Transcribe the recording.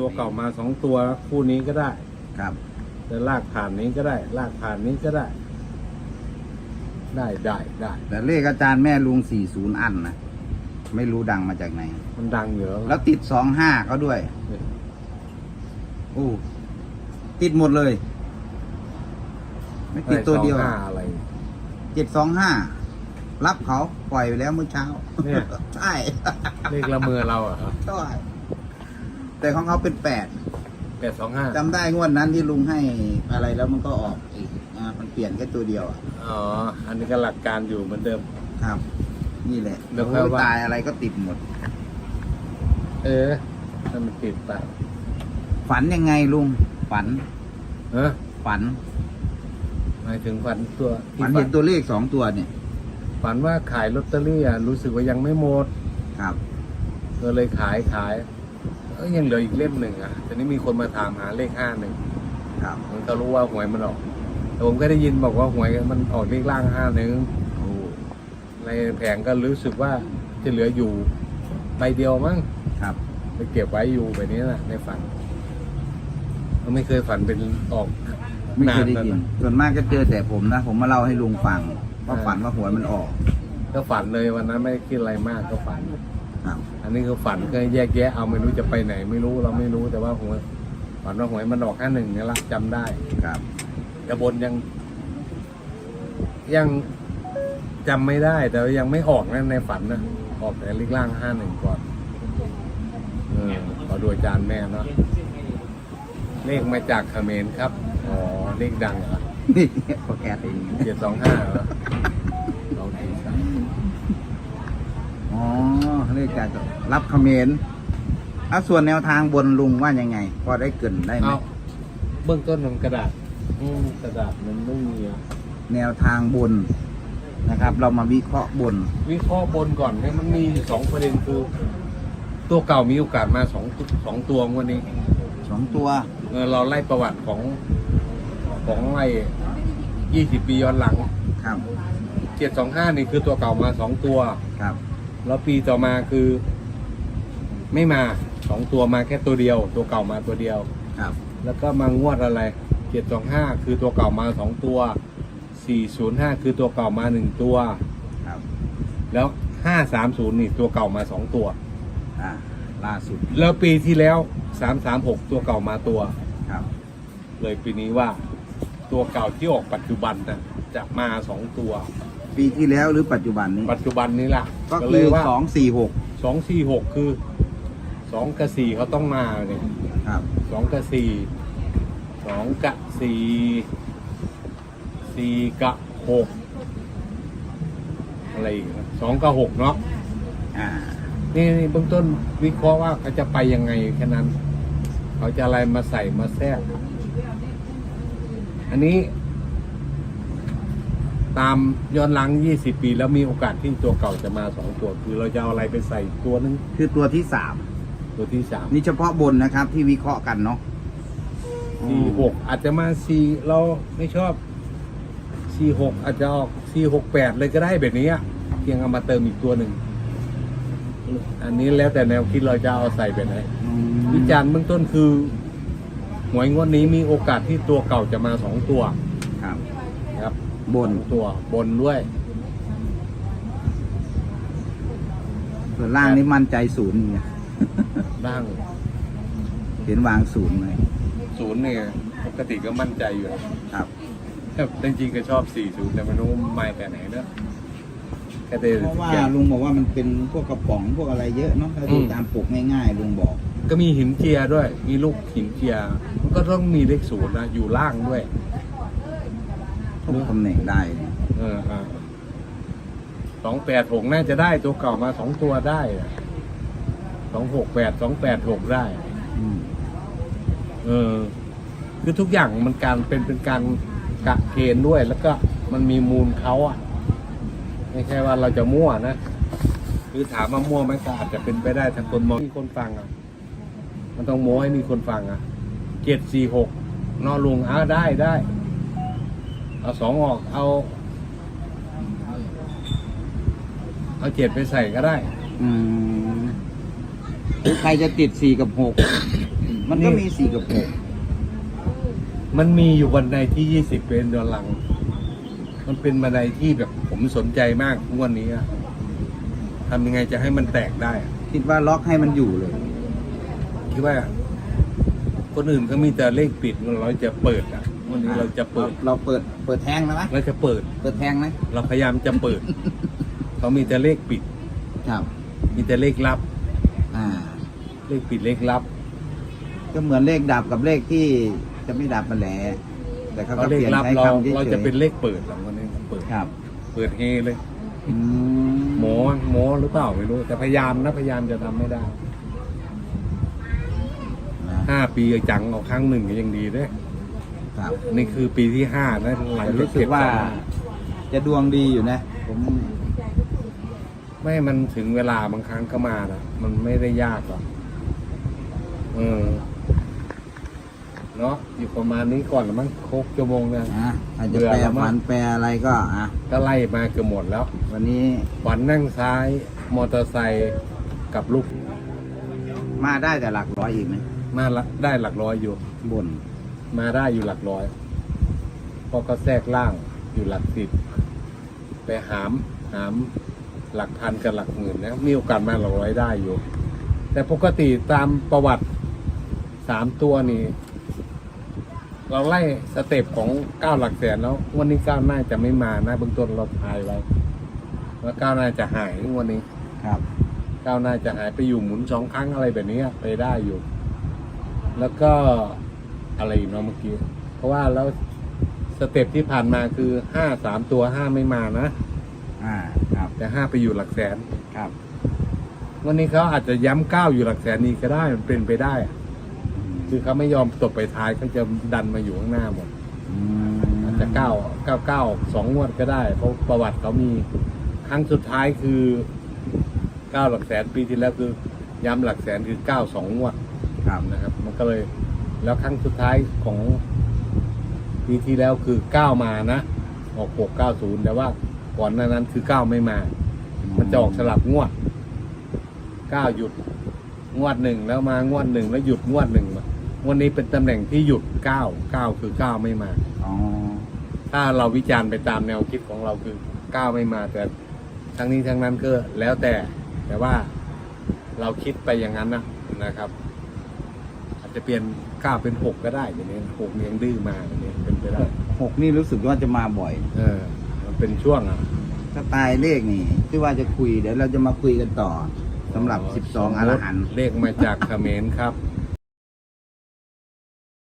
ตัวเก่ามาสองตัวคู่นี้ก็ได้ ครับจะลากผ่านนี้ก็ได้ ลากผ่านนี้ก็ได้ ได้ได้ได้ แต่เลขอาจารย์แม่ลุงสี่ศูนย์อันนะไม่รู้ดังมาจากไหน มันดังอยู่แล้วแล้วติดสองห้าเขาด้วยโอ้ติดหมดเลย ไม่ติดตัวเดียวไอ้สองห้าอะไรเจ็ดสองห้ารับเขาปล่อยไปแล้วเมื่อเช้าเนี่ยใช่เลขละเมอเราเหรอะใช่ แต่ของเขาเป็นแปดแปดสองห้าจำได้งวดนั้นที่ลุงให้อะไรแล้วมันก็ออกอีกอ่ามันเปลี่ยนแค่ตัวเดียวอะอ๋อ อันนี้ก็หลักการอยู่เหมือนเดิม ครับ นี่แหละเดี๋ยวโอ้ค่อยว่า ตายอะไรก็ติดหมด เออถ้ามันติดไปฝันยังไงลุง ฝันเออฝันหมายถึงฝันตัวที่ฝันเห็นตัวเลขสองตัวเนี่ยฝันว่าขายลอตเตอรี่อะรู้สึกว่ายังไม่หมด ครับ ก็เลยขายขาย เอ้ยยังเหลืออีกเล่มหนึ่งอะทีนี้มีคนมาถามหาเลขห้าหนึ่งครับมันก็รู้ว่าหวยมันออกแต่ผมก็ได้ยินบอกว่าหวยมันออกเลขล่างห้าหนึ่งโอ้ในแผงก็รู้สึกว่าจะเหลืออยู่ใบเดียวมั้งครับไปเก็บไว้อยู่แบบนี้นะในฝันก็ไม่เคยฝันเป็นออกไม่เคยได้แล้วยินนะส่วนมากก็เจอแต่ผมนะ ผมมาเล่าให้ลุงฟังว่าเออฝันว่าหวยมันออก ก็ฝันเลยวันนั้นไม่ได้คิดอะไรมากก็ฝันครับ อันนี้คือฝันก็แยกแยะเอาไม่รู้จะไปไหน ไม่รู้เราไม่รู้แต่ว่าหวยฝันว่าหวยมันออกแค่หนึ่งเนี่ยละจำได้ครับแต่บนยัง ยังจำไม่ได้ แต่ว่ายังไม่ออกนะในฝันนะออกแต่เลขล่างห้าหนึ่งก่อนเออขอดูอาจารย์แม่เนาะเลขมาจากเขมรครับอ๋อเลขดังเหรอนี่เขาแอดเองเจ็ดสองห้าเหรอสองสี่สาม อ๋อเลขจากรับคอมเขมนต์อะส่วนแนวทางบนลุงว่ายังไง พอได้เกรินได้ไหมเอาเบื้องต้นมันกระดาษอืมกระดาษมันไม่มีอะแนวทางบนนะครับ เรามาวิเคราะห์บนวิเคราะห์บนก่อนเนี่ยมันมีอยู่สองประเด็นคือ ตัวเก่ามีโอกาสมาสองสองตัวงวันนี้สองตัวเออเราไล่ประวัติของของไอ้ยี่สิบปีย้อนหลังครับเจ็ดสองห้านี่คือตัวเก่ามาสองตัว ครับ แล้วปีต่อมาคือ ไม่มาสองตัวมาแค่ตัวเดียว ตัวเก่ามาตัวเดียว ครับ แล้วก็มางวดอะไรเจ็ดสองห้าคือตัวเก่ามาสองตัวสี่ศูนย์ห้าคือตัวเก่ามาหนึ่งตัว ครับ แล้วห้าสามศูนย์นี่ตัวเก่ามาสองตัว อ่า ล่าสุด แล้วปีที่แล้วสามสามหกตัวเก่ามาตัว ครับ เลยปีนี้ว่า ตัวเก่าที่ออกปัจจุบันนะจะมาสองตัว ปีที่แล้วหรือปัจจุบันนี้ ปัจจุบันนี้ล่ะก็เลคือยว่าสองสี่หกสองสี่หกคือสองกับสี่เขาต้องมาเนี่ยครับสองกับสี่สองกับสี่สี่กับหกอะไรอีกนะสองกับหกเนาะอ่านี่นี่เบื้องต้นวิเคราะห์ว่าเขาจะไปยังไงแค่นั้น เขาจะอะไรมาใส่มาแทรกอันนี้ ตามย้อนหลัง 20 ปี แล้วมีโอกาสที่ตัวเก่าจะมาสองตัว คือเราจะเอาอะไรไปใส่ตัวนึงคือตัวที่สามตัวที่สามนี่เฉพาะบนนะครับที่วิเคราะห์กันเนาะสี่หกอาจจะมาสี่เราไม่ชอบสี่หกอาจจะออกสี่หกแปดเลยก็ได้แบบนี้อะเพียงเอามาเติมอีกตัวหนึ่ง อันนี้แล้วแต่แนวคิดเราจะเอาใส่แบบไหนอืมวิจารณ์เบื้องต้นคือหวยงวดนี้มีโอกาสที่ตัวเก่าจะมาสองตัวครับครับ บนสองตัวบนด้วย ส่วนล่างนี่มั่นใจศูนย์เนี่ยบ้างเห็นวางศูนย์ไหมศูนย์เนี่ยปกติก็มั่นใจอยู่แล้วครับ แต่จริงๆก็ชอบสี่ศูนย์แต่ไม่รู้มาแต่ไหนเนอะแค่เดเพราะว่าลุงบอกว่ามันเป็นพวกกระป๋องพวกอะไรเยอะเนาะถ้าดูตามปกง่ายๆลุงบอก ก็มีหินเจียด้วย มีลูกหินเจียมันก็ต้องมีเลขศูนย์นะอยู่ล่างด้วย ทุกตำแหน่งได้เนี่ยเออสองแปดหกน่าจะได้ตัวเก่ามาสองตัวได้สองหกแปดสองแปดหกได้ อืมเออ คือทุกอย่างมันการเป็นเป็นการกะเกณฑ์ด้วย แล้วก็มันมีมูลเขาอะ ไม่ใช่ว่าเราจะมั่วนะคือถามว่ามั่วไหมก็อาจจะเป็นไปได้ถ้าคนมองมีคนฟังอะ มันต้องโม้ให้มีคนฟังอะเจ็ดสี่หกนอลุงอ้าได้ได้ เอาสองออกเอา เอาเจ็ดไปใส่ก็ได้ อืมหรือใครจะติดสี่กับหกมันก็มีสี่กับหกมันมีอยู่บันไดที่ยี่สิบเป็นดอลลัง มันเป็นบันไดที่แบบผมสนใจมากงวันนี้อะทำยังไงจะให้มันแตกได้อะคิดว่าล็อกให้มันอยู่เลย คิดว่า คนอื่นก็มีแต่เลขปิดเราจะเปิดอะวันนี้เราจะเปิดเราเปิดเปิดแทงแล้วไหมเราจะเปิด เปิดแทงไหมเราพยายามจะเปิด เขามีแต่เลขปิด ครับ มีแต่เลขลับ อ่า เลขปิดเลขลับ ก็เหมือนเลขดับกับเลขที่จะไม่ดับมาแหละแต่เขาเขาก็เลเปขลี่ยนลับใช้เราคำเฉยๆเราจะเป็นเลขเปิดหลังวันนี้เปิดครับ เปิดเฮเลยอืมหมอหมอหรือเปล่าไม่รู้ แต่พยายามนะพยายามจะทำไม่ได้นะ ห้าปีจังเอาครั้งหนึ่งก็ยังดีเด้ครับนี่คือปีที่ห้านะหลังแต่จรู้สึกว่าเบสองจะดวงดีอยู่นะ ผมไม่มันถึงเวลาบางครั้งก็มานะมันไม่ได้ยากหรอกเออเนาะอยู่ประมาณนี้ก่อนละมั้งครบชั่วโมงเนี่ยอะอาจจะเบื่อแปลแล้วมั้งฝันแปลอะไรก็อะก็ไล่มาเกือบหมดแล้ว วันนี้วันนั่งซ้าย มอเตอร์ไซค์กับลูก มาได้แต่หลักร้อยอีกไหม มาละได้หลักร้อยอยู่ บน มาได้อยู่หลักร้อยพอก็แทรกล่างอยู่หลักสิบไปหามหามหลักพันกับหลักหมื่นนะมีโอกาสมาหลักร้อยได้อยู่ แต่ปกติตามประวัติสามตัวนี่เราไล่สเต็ปของเก้าหลักแสนแล้ววันนี้เก้าน่าจะไม่มานะเบื้องต้นเราทายไว้ว่าเก้าน่าจะหายวันนี้ครับก้าวหน้าจะหายไปอยู่หมุนสองครั้งอะไรแบบนี้ไปได้อยู่ แล้วก็อะไรอีกเนาะเมื่อกี้ เพราะว่าแล้วสเต็ปที่ผ่านมาคือห้าสามตัวห้าไม่มานะ อ่า ครับ แต่ห้าไปอยู่หลักแสน ครับ วันนี้เขาอาจจะย้ำเก้าอยู่หลักแสนนี้ก็ได้มันเป็นไปได้อะอืมคือเขาไม่ยอมตบไปท้ายเขาจะดันมาอยู่ข้างหน้าหมดอืมอาจจะเก้าเก้าเก้าสองงวดก็ได้ เพราะประวัติเขามีครั้งสุดท้ายคือเก้าหลักแสนปีที่แล้วคือย้ำหลักแสนคือเก้าสองงวด ครับนะครับ มันก็เลยแล้วครั้งสุดท้ายของปีที่แล้วคือเก้ามานะ ออกหกเก้าศูนย์แต่ว่าก่อนหน้านั้นคือเก้าไม่มา มันจะออกสลับงวดเก้าหยุดงวดหนึ่งแล้วมางวดหนึ่งแล้วหยุดงวดหนึ่งมางวันนี้เป็นตำแหน่งที่หยุดเก้าเก้าคือเก้าไม่มาอ๋อถ้าเราวิจารณ์ไปตามแนวคิดของเราคือก้าวไม่มาแต่ทั้งนี้ทั้งนั้นก็แล้วแต่ แต่ว่าเราคิดไปอย่างนั้นนะนะครับอา จจะเปลี่ยนก้าวเป็นหกก็ได้อย่างนี้หกยังดื้อมาอย่างนี้เป็นไปได้หกนี่รู้สึกว่าจะมาบ่อยเออมันเป็นช่วงอะสไตล์เลขนี่ที่ว่าจะคุยเดี๋ยวเราจะมาคุยกันต่อสำหรับ 12อรหันต์เลขมาจากเขมรครับ